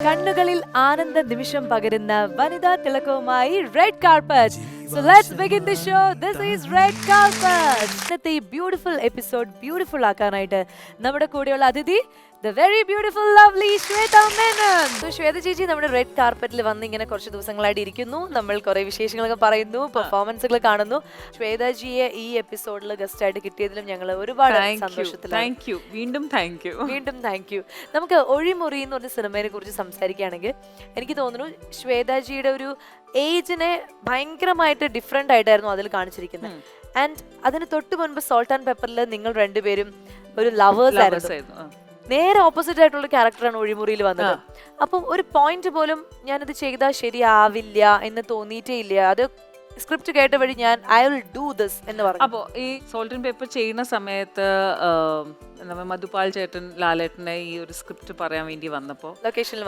കണ്ണുകളിൽ ആനന്ദ നിമിഷം പകരുന്ന വനിതാ തിളക്കവുമായി red carpet so let's begin the show this is red carpet ഇന്നത്തെ ഈ ബ്യൂട്ടിഫുൾ എപ്പിസോഡ് ബ്യൂട്ടിഫുൾ ആക്കാനായിട്ട് നമ്മുടെ കൂടെയുള്ള അതിഥി the very beautiful lovely Shweta Menon Shweta ചേച്ചി നമ്മുടെ റെഡ് കാർപ്പറ്റിൽ വന്ന് ഇങ്ങനെ കുറച്ച് ദിവസങ്ങളായിട്ട് ഇരിക്കുന്നു. നമ്മൾ കുറെ വിശേഷങ്ങളൊക്കെ പറയുന്നു പെർഫോമൻസുകൾ കാണുന്നു. ശ്വേതജിയെ ഈ എപ്പിസോഡിൽ ഗസ്റ്റ് ആയിട്ട് കിട്ടിയതിലും ഞങ്ങൾ ഒരുപാട് സന്തോഷത്തിലാണ്. വീണ്ടും താങ്ക് യു വീണ്ടും താങ്ക് യു നമുക്ക് ഒഴിമുറി എന്ന് പറഞ്ഞ സിനിമയെ കുറിച്ച് സംസാരിക്കുകയാണെങ്കിൽ എനിക്ക് തോന്നുന്നു ശ്വേതാജിയുടെ ഒരു ഏജിനെ ഭയങ്കരമായിട്ട് ഡിഫറെന്റ് ആയിട്ടായിരുന്നു അതിൽ കാണിച്ചിരിക്കുന്നത്. ആൻഡ് അതിന് തൊട്ട് മുൻപ് സോൾട്ട് ആൻഡ് പെപ്പറിൽ നിങ്ങൾ രണ്ടുപേരും ഒരു ലവേഴ്സ് ആയിരുന്നു. നേരെ ഓപ്പോസിറ്റ് ആയിട്ടുള്ള ക്യാരക്ടറാണ് ഒഴിമുറിയിൽ വന്നത്. അപ്പം ഒരു പോയിന്റ് പോലും ഞാനത് ചെയ്താൽ ശരിയാവില്ല എന്ന് തോന്നിയിട്ടേ ഇല്ല അത് സ്ക്രിപ്റ്റ് കേട്ട വഴി ഞാൻ ഐ വിൽ ഡു ദിസ് എന്ന് പറഞ്ഞു. അപ്പോൾ ഈ സോൾട്ട് ആൻഡ് പേപ്പർ ചെയ്യുന്ന സമയത്ത് എന്താ മധുപാൽ ചേട്ടൻ ലാലേട്ടനെ ഈ ഒരു സ്ക്രിപ്റ്റ് പറയാൻ വേണ്ടി വന്നപ്പോൾ ലൊക്കേഷനിൽ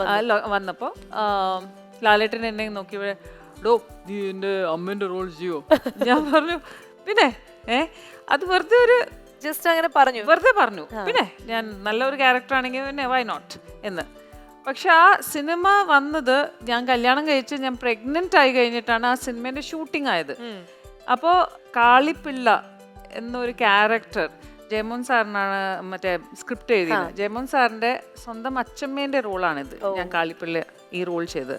വന്നപ്പോൾ ലാലേട്ടൻ എന്നെ നോക്കിയപ്പോഴേ ഡോ നീ എന്റെ അമ്മേന്റെ റോൾ ചെയ്യോ? ഞാൻ പറഞ്ഞു പിന്നെ ഏ? അത് വെറുതെ ഒരു ജസ്റ്റ് അങ്ങനെ പറഞ്ഞു. വെറുതെ പറഞ്ഞു. പിന്നെ ഞാൻ നല്ലൊരു ക്യാരക്ടർ ആണെങ്കിൽ പിന്നെ വൈ നോട്ട് എന്ന്. പക്ഷെ ആ സിനിമ വന്നത് ഞാൻ കല്യാണം കഴിച്ച് ഞാൻ പ്രഗ്നന്റ് ആയി കഴിഞ്ഞിട്ടാണ് ആ സിനിമേന്റെ ഷൂട്ടിംഗ് ആയത്. അപ്പോ കാളിപ്പിള്ള എന്നൊരു ക്യാരക്ടർ ജയമോൻ സാറിനാണ് മറ്റേ സ്ക്രിപ്റ്റ് എഴുതിയത്. ജയമോൻ സാറിന്റെ സ്വന്തം അച്ചമ്മേന്റെ റോളാണിത്. ഞാൻ കാളിപ്പിള്ള ഈ റോൾ ചെയ്ത്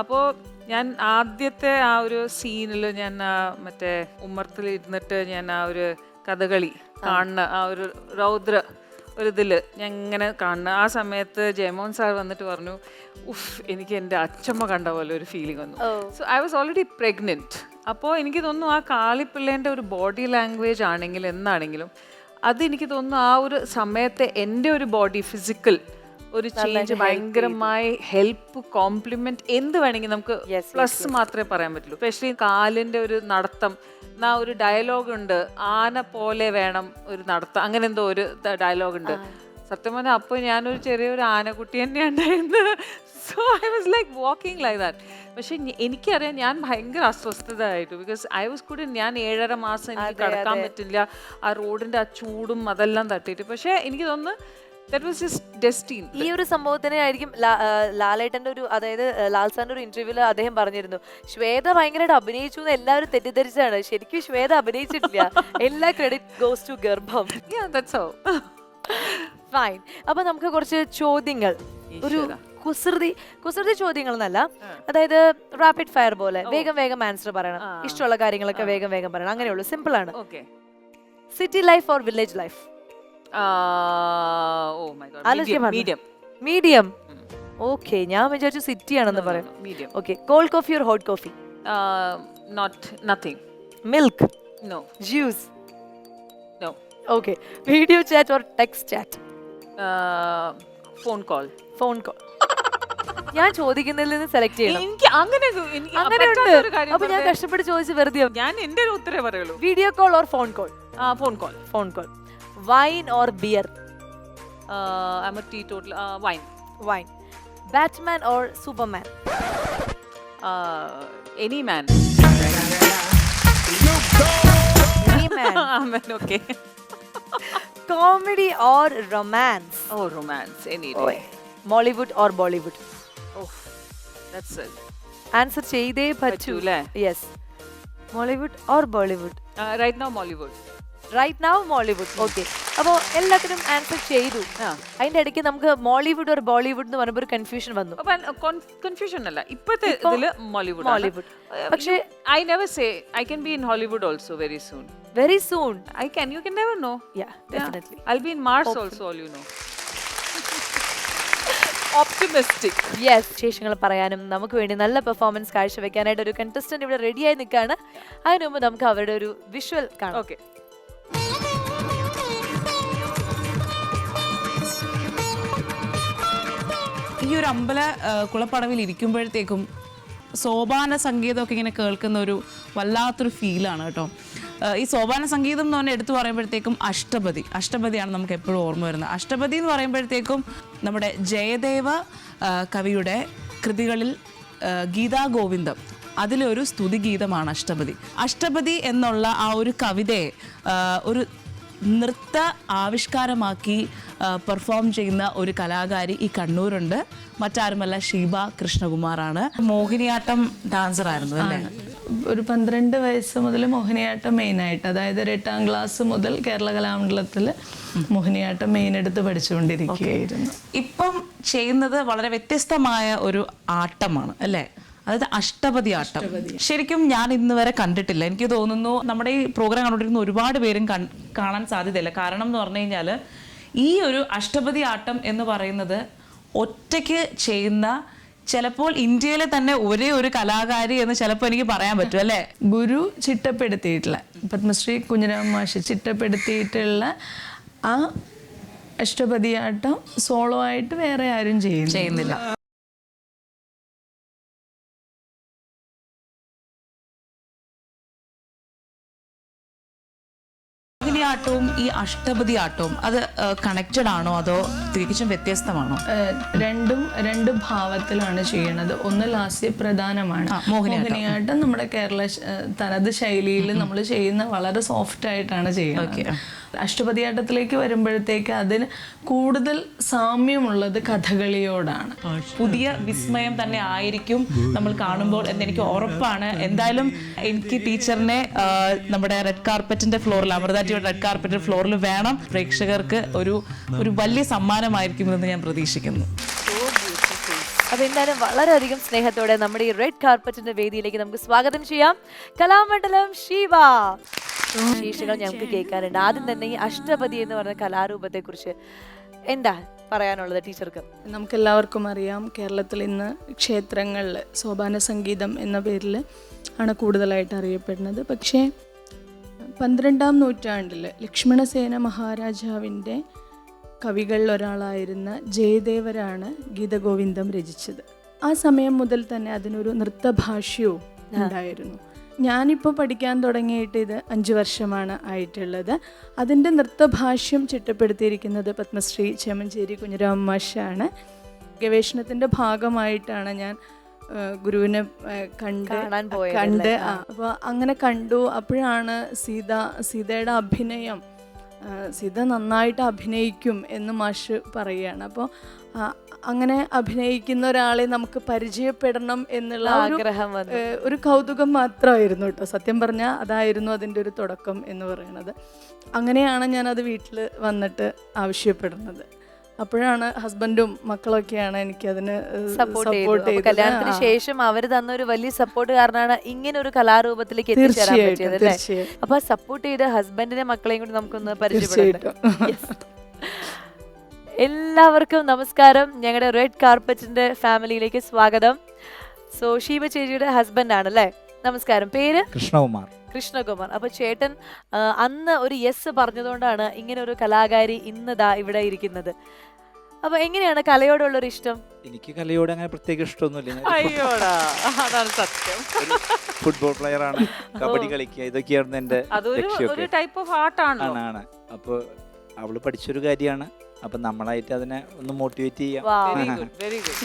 അപ്പോ ഞാൻ ആദ്യത്തെ ആ ഒരു സീനിൽ ഞാൻ മറ്റേ ഉമ്മർത്തിൽ ഇരുന്നിട്ട് ഞാൻ ആ ഒരു കഥകളി കാണുന്ന ആ ഒരു രൗദ്ര ഒരു ഇതിൽ ഞാൻ ഇങ്ങനെ കാണുന്ന ആ സമയത്ത് ജയമോൻ സാർ വന്നിട്ട് പറഞ്ഞു ഉഫ് എനിക്ക് എന്റെ അച്ചമ്മ കണ്ട പോലെ ഒരു ഫീലിംഗ് വന്നു. So I was already pregnant അപ്പോൾ എനിക്ക് തോന്നുന്നു ആ കാളിപ്പിള്ളേന്റെ ഒരു ബോഡി ലാംഗ്വേജ് ആണെങ്കിലും എന്താണെങ്കിലും അത് എനിക്ക് തോന്നുന്നു ആ ഒരു സമയത്തെ എന്റെ ഒരു ബോഡി ഫിസിക്കൽ ഒരു ചേഞ്ച് ഭയങ്കരമായി ഹെൽപ്പ് കോംപ്ലിമെന്റ് എന്ത് വേണമെങ്കിൽ നമുക്ക് പ്ലസ് മാത്രമേ പറയാൻ പറ്റുള്ളൂ. സ്പെഷ്യലി കാലിന്റെ ഒരു നടത്തം എന്നാ ഒരു ഡയലോഗ് ഉണ്ട്. ആന പോലെ വേണം ഒരു നടത്താൻ അങ്ങനെ എന്തോ ഒരു ഡയലോഗ് ഉണ്ട്. സത്യം പറഞ്ഞാൽ അപ്പോൾ ഞാനൊരു ചെറിയൊരു ആനക്കുട്ടി തന്നെയാണ് ഉണ്ടായിരുന്നത് so I was like walking like that പക്ഷെ എനിക്കറിയാം ഞാൻ ഭയങ്കര അസ്വസ്ഥതയായിട്ടു ബിക്കോസ് ഐ വാസ് കൂടി ഞാൻ ഏഴര മാസം എനിക്ക് കടക്കാൻ പറ്റില്ല. ആ റോഡിന്റെ ആ ചൂടും അതെല്ലാം തട്ടിയിട്ട്. പക്ഷേ എനിക്ക് തോന്നുന്നു ഈ ഒരു സംഭവത്തിനെ ആയിരിക്കും ലാലേട്ടന്റെ ഒരു അതായത് ലാൽ സാറിന്റെ ഒരു ഇന്റർവ്യൂൽ അദ്ദേഹം പറഞ്ഞിരുന്നു ശ്വേത ഭയങ്കരമായിട്ട് അഭിനയിച്ചു എന്ന് എല്ലാവരും തെറ്റിദ്ധരിച്ചാണ് ശരിക്കും ശ്വേത അഭിനയിച്ചിട്ടില്ല. എല്ലാ ക്രെഡിറ്റ് ഗോസ് ടു ഗർഭം. ഫൈൻ അപ്പൊ നമുക്ക് കുറച്ച് ചോദ്യങ്ങൾ. ഒരു. കുസൃതി കുസൃതി ചോദ്യങ്ങൾ എന്നല്ല അതായത് റാപ്പിഡ് ഫയർ പോലെ വേഗം വേഗം ആൻസർ പറയണം. ഇഷ്ടമുള്ള കാര്യങ്ങളൊക്കെ വേഗം വേഗം പറയണം. അങ്ങനെയുള്ളൂ. സിമ്പിൾ ആണ്. City life or village life God. ആലോചിക്കാൻ Medium. പറഞ്ഞു. മീഡിയം ഓക്കെ ഞാൻ വിചാരിച്ചു സിറ്റി ആണെന്ന് പറയാം. no, okay cold coffee or hot coffee not nothing. Milk no juice no okay video chat or text chat phone call. Phone call ഞാൻ ചോദിക്കുന്നതിൽ നിന്ന് select ചെയ്യണം. എനിക്ക് അങ്ങനെ ഒരു- എനിക്ക് അങ്ങനെ പറ്റാത്ത ഒരു ഉണ്ട് കാര്യം അപ്പൊ ഞാൻ കഷ്ടപ്പെട്ട് ചോദിച്ച് വെറുതെ ഞാൻ എന്റെ ഒരു ഉത്തരേ പറയുള്ളൂ. Video call or phone call phone call phone call wine or beer I am a teetotal wine wine Batman or Superman any man okay comedy or romance oh romance any Mollywood or Bollywood oh that's answer ചെയ്തേ പറ്റൂ. പറ്റൂലേ? Yes Mollywood or Bollywood right now Mollywood right now Mollywood okay അപ്പോൾ എല്ലാത്തിനും answer ചെയ്തു. അതിന്റെ ഇടയ്ക്ക് നമുക്ക് Mollywood ഒരു ബോളിവുഡ് എന്ന് പറയുമ്പോൾ ഒരു കൺഫ്യൂഷൻ വന്നു. കൺഫ്യൂഷൻ അല്ല. ഇപ്പോഴത്തെ ഇപ്പൊ ഇതിൽ മോളിവുഡ് മോളിവുഡ് പക്ഷേ I never say I can be in Hollywood also very soon very soon I can you can never know yeah definitely I be in Mars also all you know optimistic yes വിശേഷങ്ങൾ പറയാനും നമുക്ക് വേണ്ടി നല്ല performance കാഴ്ചവെക്കാനായിട്ട് ഒരു contestant ഇവിടെ റെഡിയായി നിൽക്കുകയാണ് അതിനു മുമ്പ് നമുക്ക് അവരുടെ ഒരു വിഷ്വൽ കാണാം. ഓക്കെ ഈ ഒരു അമ്പല കുളപ്പടവിൽ ഇരിക്കുമ്പോഴത്തേക്കും സോപാന സംഗീതമൊക്കെ ഇങ്ങനെ കേൾക്കുന്ന ഒരു വല്ലാത്തൊരു ഫീലാണ് കേട്ടോ. ഈ സോപാന സംഗീതം എന്ന് പറഞ്ഞാൽ എടുത്തു പറയുമ്പോഴത്തേക്കും അഷ്ടപതി. അഷ്ടപതിയാണ് നമുക്ക് എപ്പോഴും ഓർമ്മ വരുന്നത്. അഷ്ടപതി എന്ന് പറയുമ്പോഴത്തേക്കും നമ്മുടെ ജയദേവ കവിയുടെ കൃതികളിൽ ഗീതാ ഗോവിന്ദം. അതിലൊരു സ്തുതിഗീതമാണ് അഷ്ടപതി. അഷ്ടപതി എന്നുള്ള ആ ഒരു കവിതയെ ഒരു നൃത്ത ആവിഷ്കാരമാക്കി പെർഫോം ചെയ്യുന്ന ഒരു കലാകാരി ഈ കണ്ണൂരുണ്ട്. മറ്റാരുമല്ല ഷീബ കൃഷ്ണകുമാറാണ്. മോഹിനിയാട്ടം ഡാൻസർ ആയിരുന്നു അല്ലേ? ഒരു പന്ത്രണ്ട് വയസ്സ് മുതൽ മോഹിനിയാട്ടം മെയിനായിട്ട് അതായത് ഒരു എട്ടാം ക്ലാസ് മുതൽ കേരള കലാമണ്ഡലത്തിൽ മോഹിനിയാട്ടം മെയിൻ എടുത്ത് പഠിച്ചുകൊണ്ടിരിക്കുകയായിരുന്നു. ഇപ്പം ചെയ്യുന്നത് വളരെ വ്യത്യസ്തമായ ഒരു ആട്ടമാണ് അല്ലേ? അതായത് അഷ്ടപതി ആട്ടം ശരിക്കും ഞാൻ ഇന്ന് വരെ കണ്ടിട്ടില്ല. എനിക്ക് തോന്നുന്നു നമ്മുടെ ഈ പ്രോഗ്രാം കണ്ടിരിക്കുന്ന ഒരുപാട് പേരും കാണാൻ സാധ്യതയില്ല. കാരണം എന്ന് പറഞ്ഞു കഴിഞ്ഞാൽ ഈ ഒരു അഷ്ടപതി ആട്ടം എന്ന് പറയുന്നത് ഒറ്റയ്ക്ക് ചെയ്യുന്ന ചിലപ്പോൾ ഇന്ത്യയിലെ തന്നെ ഒരേ ഒരു കലാകാരി എന്ന് ചിലപ്പോൾ എനിക്ക് പറയാൻ പറ്റും അല്ലേ? ഗുരു ചിട്ടപ്പെടുത്തിയിട്ടുള്ള പത്മശ്രീ കുഞ്ഞിരാമ മാഷ് ചിട്ടപ്പെടുത്തിയിട്ടുള്ള ആ അഷ്ടപതിയാട്ടം സോളോ ആയിട്ട് വേറെ ആരും ചെയ്യുന്നു ചെയ്യുന്നില്ല. മോഹിനിയാട്ടവും ഈ അഷ്ടപതി ആട്ടവും അത് കണക്റ്റഡ് ആണോ അതോ തികച്ചും വ്യത്യസ്തമാണോ? രണ്ടും രണ്ട് ഭാവത്തിലാണ് ചെയ്യണത്. ഒന്ന് ലാസ്യപ്രധാനമാണ് പ്രധാനമാണ്. മോഹിനിയാട്ടം. നമ്മുടെ കേരള തനത് ശൈലിയിൽ നമ്മൾ ചെയ്യുന്ന വളരെ സോഫ്റ്റ് ആയിട്ടാണ് ചെയ്യുന്നത്. അഷ്ടപതിയാട്ടത്തിലേക്ക് വരുമ്പോഴത്തേക്ക് അതിന് കൂടുതൽ സാമ്യമുള്ളത് കഥകളിയോടാണ്. പുതിയ വിസ്മയം തന്നെ ആയിരിക്കും നമ്മൾ കാണുമ്പോൾ എന്നെനിക്ക് ഉറപ്പാണ്. എന്തായാലും എനിക്ക് ടീച്ചറിനെ നമ്മുടെ റെഡ് കാർപ്പറ്റിന്റെ ഫ്ലോറിൽ അമൃതാറ്റിയുടെ റെഡ് കാർപ്പറ്റിന്റെ ഫ്ലോറിൽ വേണം. പ്രേക്ഷകർക്ക് ഒരു ഒരു വലിയ സമ്മാനമായിരിക്കും എന്ന് ഞാൻ പ്രതീക്ഷിക്കുന്നു. അപ്പൊ എന്തായാലും വളരെയധികം സ്നേഹത്തോടെ നമ്മുടെ ഈ റെഡ് കാർപ്പറ്റിന്റെ വേദിയിലേക്ക് നമുക്ക് സ്വാഗതം ചെയ്യാം. കലാമണ്ഡലം ശിവ ശീർഷകൾ ഞങ്ങൾക്ക് കേൾക്കാനുണ്ട്. ആദ്യം തന്നെ ഈ അഷ്ടപതി എന്ന് പറഞ്ഞ കലാരൂപത്തെ കുറിച്ച് എന്താ പറയാനുള്ളത് ടീച്ചർക്ക്? നമുക്കെല്ലാവർക്കും അറിയാം കേരളത്തിൽ ഇന്ന് ക്ഷേത്രങ്ങളിൽ സോപാന സംഗീതം എന്ന പേരിൽ ആണ് കൂടുതലായിട്ട് അറിയപ്പെടുന്നത്. പക്ഷേ പന്ത്രണ്ടാം നൂറ്റാണ്ടിൽ ലക്ഷ്മണസേന മഹാരാജാവിന്റെ കവികളിൽ ഒരാളായിരുന്ന ജയദേവരാണ് ഗീതഗോവിന്ദം രചിച്ചത്. ആ സമയം മുതൽ തന്നെ അതിനൊരു നൃത്തഭാഷ്യവും ഉണ്ടായിരുന്നു. ഞാനിപ്പോൾ പഠിക്കാൻ തുടങ്ങിയിട്ട് ഇത് അഞ്ച് വർഷമാണ് ആയിട്ടുള്ളത്. അതിന്റെ നൃത്തഭാഷ്യം ചിട്ടപ്പെടുത്തിയിരിക്കുന്നത് പത്മശ്രീ ചേമഞ്ചേരി കുഞ്ഞിരാമ മാഷാണ് ഗവേഷണത്തിന്റെ ഭാഗമായിട്ടാണ് ഞാൻ ഗുരുവിനെ കണ്ട് കണ്ട് അപ്പോൾ അങ്ങനെ കണ്ടു. അപ്പോഴാണ് സീത സീതയുടെ അഭിനയം സീത നന്നായിട്ട് അഭിനയിക്കും എന്ന് മാഷ് പറയുകയാണ് അപ്പോൾ അങ്ങനെ അഭിനയിക്കുന്ന ഒരാളെ നമുക്ക് പരിചയപ്പെടണം എന്നുള്ള ആഗ്രഹം ഒരു കൗതുകം മാത്രമായിരുന്നു കേട്ടോ. സത്യം പറഞ്ഞാൽ അതായിരുന്നു അതിന്റെ ഒരു തുടക്കം എന്ന് പറയുന്നത്. അങ്ങനെയാണ് ഞാനത് വീട്ടിൽ വന്നിട്ട് ആവശ്യപ്പെടുന്നത്. അപ്പോഴാണ് ഹസ്ബൻഡും മക്കളൊക്കെയാണ് എനിക്ക് അതിന് സപ്പോർട്ട് കല്യാണത്തിന് ശേഷം അവർ തന്ന ഒരു വലിയ സപ്പോർട്ട് കാരണമാണ് ഇങ്ങനെ ഒരു കലാരൂപത്തിലേക്ക് എത്തിച്ചേരാൻ പറ്റിയത് അപ്പൊ സപ്പോർട്ട് ചെയ്ത ഹസ്ബൻഡിനെ മക്കളെയും കൂടി നമുക്കൊന്ന് പരിചയപ്പെടാം. എല്ലാവർക്കും നമസ്കാരം. ഞങ്ങളുടെ റെഡ് കാർപ്പറ്റിന്റെ ഫാമിലിയിലേക്ക് സ്വാഗതം. സോ ഷീബ ചേച്ചിയുടെ ഹസ്ബൻഡ് ആണല്ലേ? അല്ലേ നമസ്കാരം. പേര്? കൃഷ്ണകുമാർ. കൃഷ്ണകുമാർ. അപ്പൊ ചേട്ടൻ അന്ന് ഒരു യെസ് പറഞ്ഞതുകൊണ്ടാണ് ഇങ്ങനെ ഒരു കലാകാരി ഇന്നതാ ഇവിടെ ഇരിക്കുന്നത്. അപ്പൊ എങ്ങനെയാണ് കലയോടുള്ള ഒരു ഇഷ്ടം? എനിക്ക് കലയോട് അങ്ങനെ പ്രത്യേക ഇഷ്ടമൊന്നുമില്ല. അയ്യോടാ അതാണ് സത്യം. ഫുട്ബോൾ പ്ലെയർ ആണ്. കബഡി കളിക്കുക ഇതൊക്കെയായിരുന്നു എന്റെ അതൊരു ഒരു ടൈപ്പ് ഓഫ് ആർട്ട് ആണ് അപ്പൊ അപ്പോൾ അവൾ പഠിച്ചൊരു കാര്യമാണ്. അപ്പൊ നമ്മളായിട്ട് അതിനെ ഒന്ന് മോട്ടിവേറ്റ് ചെയ്യാം. Very good very good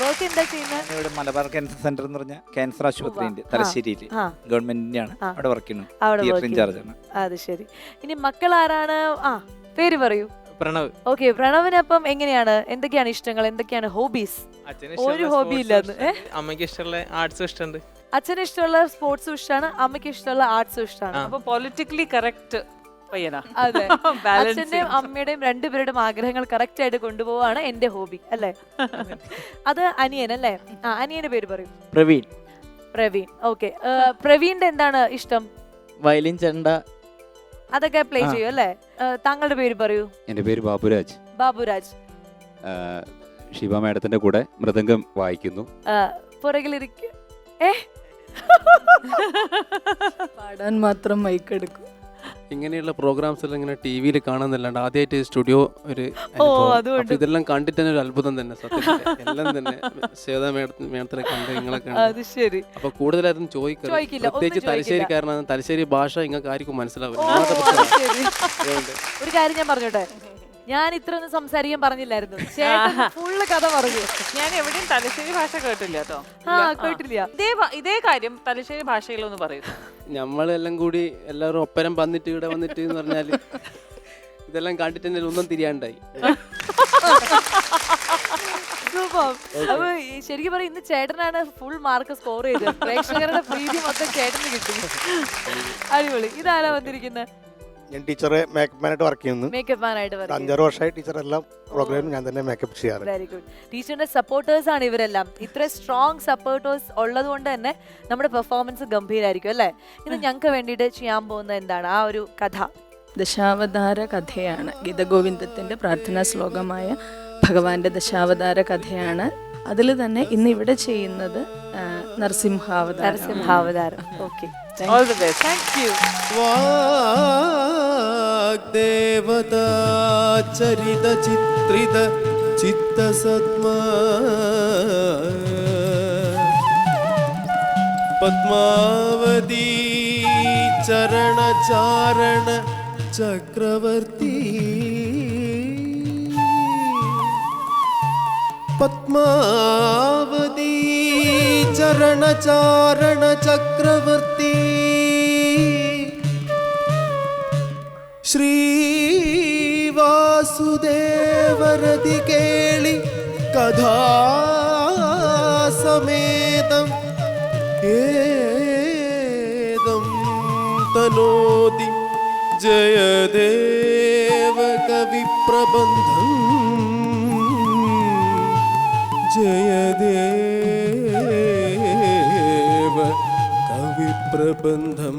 work എന്താ ചെയ്യുന്നത് ഇവിടെ മലബാർ ക്യാൻസർ സെന്റർ എന്ന് പറഞ്ഞ ക്യാൻസർ ആശുപത്രി ഉണ്ട് തലശ്ശേരിയിൽ ഗവൺമെന്റിന്റെ ആണ് അവിടെ വർക്ക് ചെയ്യുന്നു അവിടെ തിയേറ്റർ work ഇൻചാർജ് ആണ്. അത് ശരി. ഇനി മക്കൾ ആരാണ് ആ പേര് പറയൂ. പ്രണവ്. ഓക്കെ പ്രണവിന് അപ്പം എങ്ങനെയാണ്? എന്തൊക്കെയാണ് ഇഷ്ടങ്ങൾ? എന്തൊക്കെയാണ് ഹോബീസ് അച്ഛന് ഒരു ഹോബി ഇല്ലെന്ന്. ഇല്ലാന്ന്, അമ്മയ്ക്ക് ഇഷ്ടമുള്ള ആർട്സ് ഇഷ്ടമുണ്ട്. അച്ഛന് ഇഷ്ടമുള്ള സ്പോർട്സും ഇഷ്ടമാണ് അമ്മയ്ക്ക് ഇഷ്ടമുള്ള ആർട്സും ഇഷ്ടമാണ് അപ്പൊ പൊളിറ്റിക്കലി കറക്റ്റ് പയ്യനാ. അതെ. അച്ഛന്റെയും അമ്മയുടെയും രണ്ടുപേരുടെയും ആഗ്രഹങ്ങൾ കറക്റ്റ് ആയിട്ട് കൊണ്ടുപോവാണ് എന്റെ ഹോബി അല്ലെ? അത് അനിയൻ അല്ലേ? ആ അനിയന്റെ പേര് പറയും. പ്രവീൺ. പ്രവീൺ ഓക്കെ. പ്രവീണിന്റെ എന്താണ് ഇഷ്ടം? വയലിൻ ചെണ്ട. അതൊക്കെ പ്ലേ ചെയ്യൂ അല്ലേ? താങ്കളുടെ പേര് പറയൂ. എന്റെ പേര് ബാബുരാജ്. ബാബുരാജ്. ശിവ മാഡത്തിന്റെ കൂടെ മൃദംഗം വായിക്കുന്നു. പുറകിലിരിക്കും ഏ? പാടാൻ മാത്രം മൈക്ക് മൈക്കെടുക്കും ഇങ്ങനെയുള്ള പ്രോഗ്രാംസ് എല്ലാം ഇങ്ങനെ ടി വിയിൽ കാണുന്നില്ലാണ്ട് ആദ്യമായിട്ട് സ്റ്റുഡിയോ ഒരു. അപ്പൊ ഇതെല്ലാം കണ്ടിട്ട് തന്നെ ഒരു അത്ഭുതം തന്നെ സത്യം എല്ലാം തന്നെ ശ്വേത മേഡത്തിന് കണ്ട് ശരി. അപ്പൊ കൂടുതലായിരുന്നു ചോദിക്കില്ല, പ്രത്യേകിച്ച് തലശ്ശേരി തലശ്ശേരിക്കാരനാണ് തലശ്ശേരി ഭാഷ നിങ്ങൾക്ക് ആർക്കും മനസ്സിലാവില്ല. ഒരു കാര്യം ഞാൻ പറഞ്ഞോട്ടെ? ഞാൻ ഇത്ര ഒന്നും സംസാരിക്കാൻ പറഞ്ഞില്ലായിരുന്നു. ഫുള്ള് കഥ പറഞ്ഞു. ഞാൻ എവിടെയും തലശ്ശേരി ഭാഷ കേട്ടില്ല കേട്ടോ. ആ കേട്ടില്ല. ഇതേ ഇതേ കാര്യം തലശ്ശേരി ഭാഷയിലൊന്ന് പറയൂ. നമ്മളെല്ലാം കൂടി എല്ലാവരും ഒപ്പരം വന്നിട്ട് ഇവിടെ വന്നിട്ട് എന്ന് പറഞ്ഞാൽ ഇതെല്ലാം കണ്ടിട്ട് എന്നെ ഒന്നും തിരിയാണ്ടായി. അപ്പൊ ശരിക്കും പറയും ഇന്ന് ചേട്ടനാണ് ഫുൾ മാർക്ക് സ്കോർ ചെയ്തത്. പ്രേക്ഷകരുടെ പ്രീതി മൊത്തം ചേട്ടന് കിട്ടി. അടിപൊളി. ഇതാരാ വന്നിരിക്കുന്നത് ഞാൻ ടീച്ചറെ മേക്കപ്പ് മാനായിട്ട് വർക്ക് ചെയ്യുന്നു. മേക്കപ്പ് മാനായിട്ട് ഒരു അഞ്ചാറ് വർഷമായി ടീച്ചർ എല്ലാം പ്രോഗ്രാം ഞാൻ തന്നെ മേക്കപ്പ് ചെയ്യാറ്. വെരി ഗുഡ് ടീച്ചറിന്റെ സപ്പോർട്ടേഴ്സ് ആണ് ഇവരെല്ലാം. ഇത്ര സ്ട്രോങ് സപ്പോർട്ടേഴ്സ് ഉള്ളത് കൊണ്ട് തന്നെ നമ്മുടെ പെർഫോമൻസ് ഗംഭീരായിരിക്കും അല്ലേ? ഇത് ഞങ്ങൾക്ക് വേണ്ടിയിട്ട് ചെയ്യാൻ പോകുന്ന എന്താണ്? ആ ഒരു കഥ. ദശാവതാര കഥയാണ്. ഗീതഗോവിന്ദത്തിന്റെ പ്രാർത്ഥനാ ശ്ലോകമായ ഭഗവാന്റെ ദശാവതാര കഥയാണ്. അതിൽ തന്നെ ഇന്ന് ഇവിടെ ചെയ്യുന്നത് Narasimhavataram. Narasimhavataram. Okay all the best best. Thank you. ചരിത ചിത്രിത ചിത്തസത്മ പത്മാവതി ചരണചാരണ ചക്രവർത്തി पद्मावती चरणचारणचक्रवर्ती। श्रीवासुदेवरति केळि कथा समेतम् एदं तनोति जयदेवकविप्रबन्धम्। जय देव कवि प्रबंधम।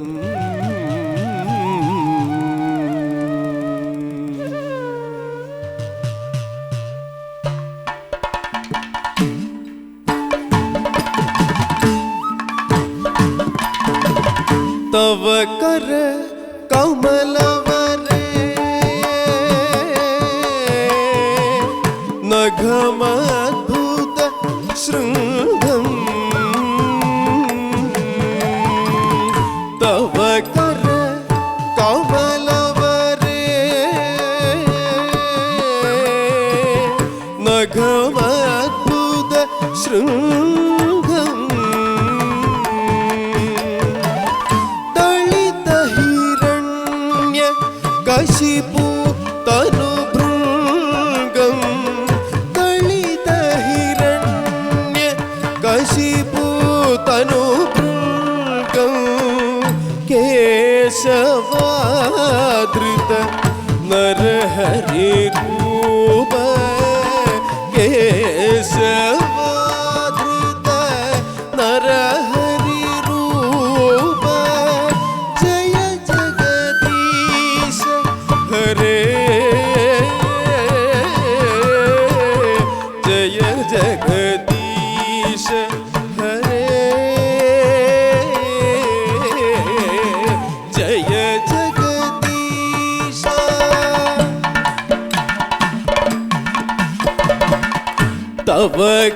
तव कर कमल घमा ശൃംഗ Look,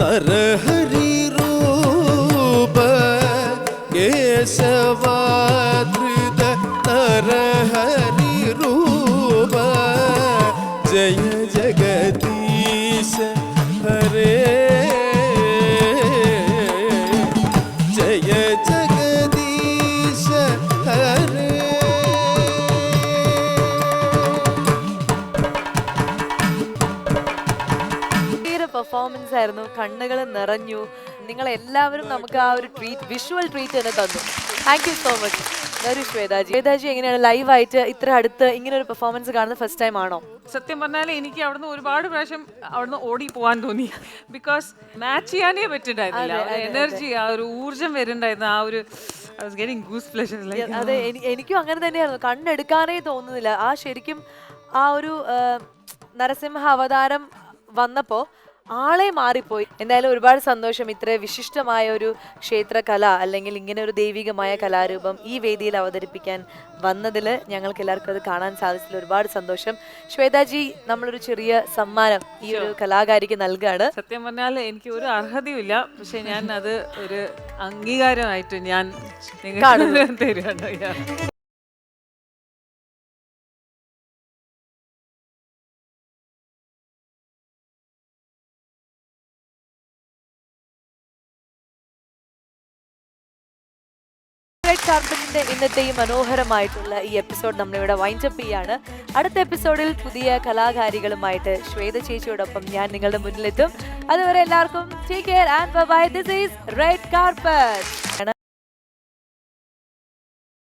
நர പെർഫോമൻസ് ആയിരുന്നു. കണ്ണുകൾ നിറഞ്ഞു. നിങ്ങൾ എല്ലാവരും നമുക്ക് ആ ഒരു ട്രീറ്റ് വിഷ്വൽ ട്രീറ്റ് തന്നെ തന്നു. താങ്ക് യു സോ മച്ച് ഒരു ശ്വേതാജി. ശ്വേതാജി എങ്ങനെയാണ് ലൈവായിട്ട് ഇത്ര അടുത്ത് ഇങ്ങനെ ഒരു പെർഫോമൻസ് കാണുന്നത് ഫസ്റ്റ് ടൈം ആണോ? സത്യം പറഞ്ഞാൽ എനിക്ക് അവിടുന്ന് ഒരുപാട് പ്രാവശ്യം അവിടുന്ന് ഓടി പോകാൻ തോന്നി. ബിക്കോസ് മാച്ച് ചെയ്യാനേ പറ്റുണ്ടായിരുന്നില്ല. എനർജി ആ ഒരു ഊർജം വരുന്നുണ്ടായിരുന്നു. ആ ഒരു അതെ എനിക്കും അങ്ങനെ തന്നെയായിരുന്നു. കണ്ണെടുക്കാനേ തോന്നുന്നില്ല. ആ ശരിക്കും ആ ഒരു നരസിംഹ അവതാരം വന്നപ്പോ ആളെ മാറിപ്പോയി. എന്തായാലും ഒരുപാട് സന്തോഷം. ഇത്ര വിശിഷ്ടമായ ഒരു ക്ഷേത്ര കല അല്ലെങ്കിൽ ഇങ്ങനെ ഒരു ദൈവികമായ കലാരൂപം ഈ വേദിയിൽ അവതരിപ്പിക്കാൻ വന്നതിൽ ഞങ്ങൾക്ക് എല്ലാവർക്കും അത് കാണാൻ സാധിച്ചതിൽ ഒരുപാട് സന്തോഷം. ശ്വേതാജി നമ്മളൊരു ചെറിയ സമ്മാനം ഈ ഒരു കലാകാരിക്ക് നൽകുകയാണ് സത്യം പറഞ്ഞാൽ എനിക്ക് ഒരു അർഹതയുമില്ല. പക്ഷെ ഞാൻ അത് ഒരു അംഗീകാരമായിട്ട് ഞാൻ നിങ്ങൾക്ക് തരുന്നുണ്ട് കാർപ്പറ്റിന്റെ ഇന്നത്തെ ഈ മനോഹരമായിട്ടുള്ള ഈ എപ്പിസോഡ് നമ്മളിവിടെ വൈൻഡപ്പ് ചെയ്യാണ്. അടുത്ത എപ്പിസോഡിൽ പുതിയ കലാകാരികളുമായിട്ട് ശ്വേത ചേച്ചിയോടൊപ്പം ഞാൻ നിങ്ങളുടെ മുന്നിലെത്തും. അതുവരെ എല്ലാവർക്കും take care and bye this is red carpet